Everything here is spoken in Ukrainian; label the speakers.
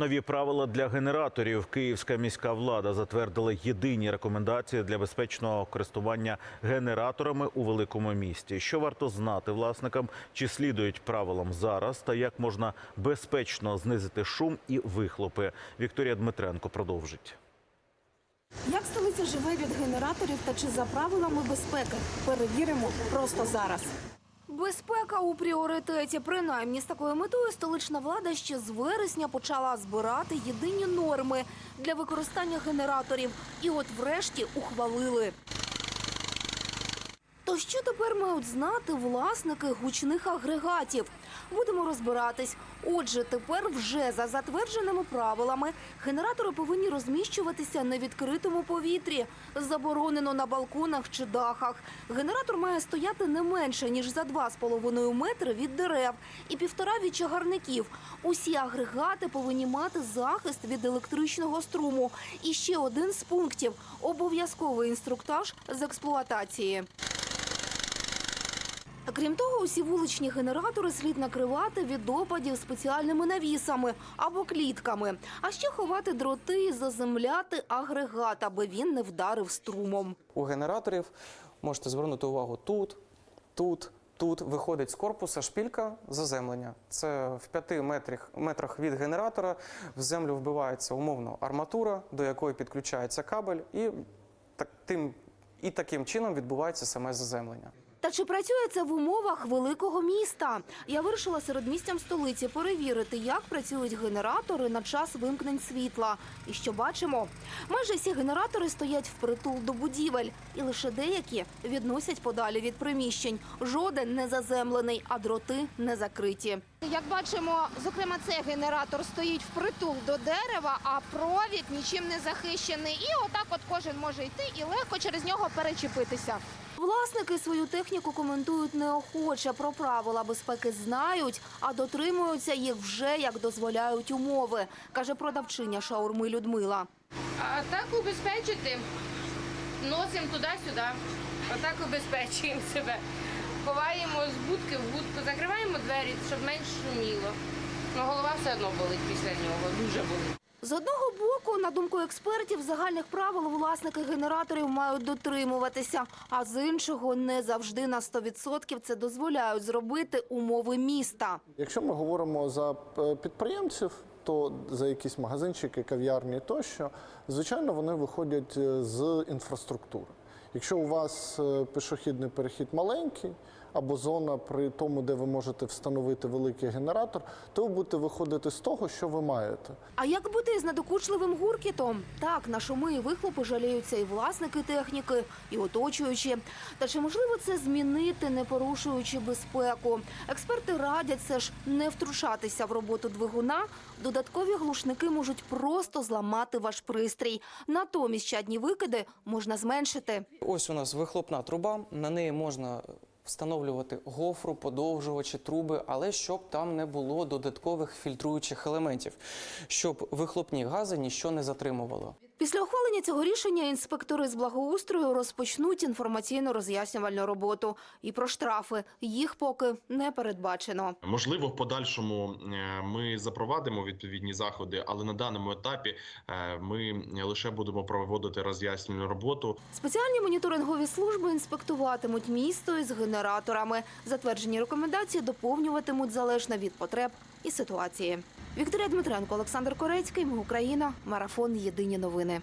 Speaker 1: Нові правила для генераторів. Київська міська влада затвердила єдині рекомендації для безпечного користування генераторами у великому місті. Що варто знати власникам, чи слідують правилам зараз, та як можна безпечно знизити шум і вихлопи. Вікторія Дмитренко продовжить.
Speaker 2: Як столиця живе від генераторів та чи за правилами безпеки? Перевіримо просто зараз. Безпека у пріоритеті. Принаймні з такою метою столична влада ще з вересня почала збирати єдині норми для використання генераторів. І от врешті ухвалили. То що тепер мають знати власники гучних агрегатів? Будемо розбиратись. Отже, тепер вже за затвердженими правилами генератори повинні розміщуватися на відкритому повітрі. Заборонено на балконах чи дахах. Генератор має стояти не менше ніж за 2,5 метри від дерев і півтора від чагарників. Усі агрегати повинні мати захист від електричного струму. І ще один з пунктів обов'язковий інструктаж з експлуатації. Крім того, усі вуличні генератори слід накривати від опадів спеціальними навісами або клітками, а ще ховати дроти і заземляти агрегат, аби він не вдарив струмом.
Speaker 3: У генераторів можете звернути увагу тут, тут, тут виходить з корпуса шпілька заземлення. Це в 5 метрах, метрах від генератора в землю вбивається умовно арматура, до якої підключається кабель, і, так, тим, і таким чином відбувається саме заземлення.
Speaker 2: Та чи працює це в умовах великого міста? Я вирішила середмістям столиці перевірити, як працюють генератори на час вимкнень світла. І що бачимо? Майже всі генератори стоять впритул до будівель, і лише деякі відносять подалі від приміщень. Жоден не заземлений, а дроти не закриті. Як бачимо, зокрема, цей генератор стоїть впритул до дерева, а провід нічим не захищений. І отак, от кожен може йти і легко через нього перечепитися. Власники свою техніку коментують неохоче. Про правила безпеки знають, а дотримуються їх вже як дозволяють умови, каже продавчиня шаурми Людмила.
Speaker 4: А так убезпечити. Носимо туди-сюди. Отак убезпечуємо себе. Ховаємо з будки в будку, закриваємо двері, щоб менш шуміло. Ну, голова все одно болить після нього, дуже болить.
Speaker 2: З одного боку, на думку експертів, загальних правил власники генераторів мають дотримуватися, а з іншого не завжди на 100% це дозволяють зробити умови міста.
Speaker 5: Якщо ми говоримо за е, підприємців, то за якісь магазинчики, кав'ярні тощо, звичайно, вони виходять е, з інфраструктури. Якщо у вас е, пішохідний перехід маленький або зона при тому, де ви можете встановити великий генератор, то ви будете виходити з того, що ви маєте.
Speaker 2: А як бути з надокучливим гуркітом? Так, на шуми і вихлопи жаліються і власники техніки, і оточуючі. Та чи можливо це змінити, не порушуючи безпеку? Експерти радять все ж не втручатися в роботу двигуна. Додаткові глушники можуть просто зламати ваш пристрій. Натомість чадні викиди можна зменшити.
Speaker 3: Ось у нас вихлопна труба, на неї можна встановлювати гофру, подовжувачі, труби, але щоб там не було додаткових фільтруючих елементів, щоб вихлопні гази ніщо не затримувало.
Speaker 2: Після ухвалення цього рішення інспектори з благоустрою розпочнуть інформаційно-роз'яснювальну роботу. І про штрафи їх поки не передбачено.
Speaker 6: Можливо, в подальшому е, ми запровадимо відповідні заходи, але на даному етапі е, ми лише будемо проводити роз'яснювальну роботу.
Speaker 2: Спеціальні моніторингові служби інспектуватимуть місто із генераторами. Затверджені рекомендації доповнюватимуть залежно від потреб і ситуації. Вікторія Дмитренко, Олександр Корецький. Ми Україна. Марафон. Єдині новини.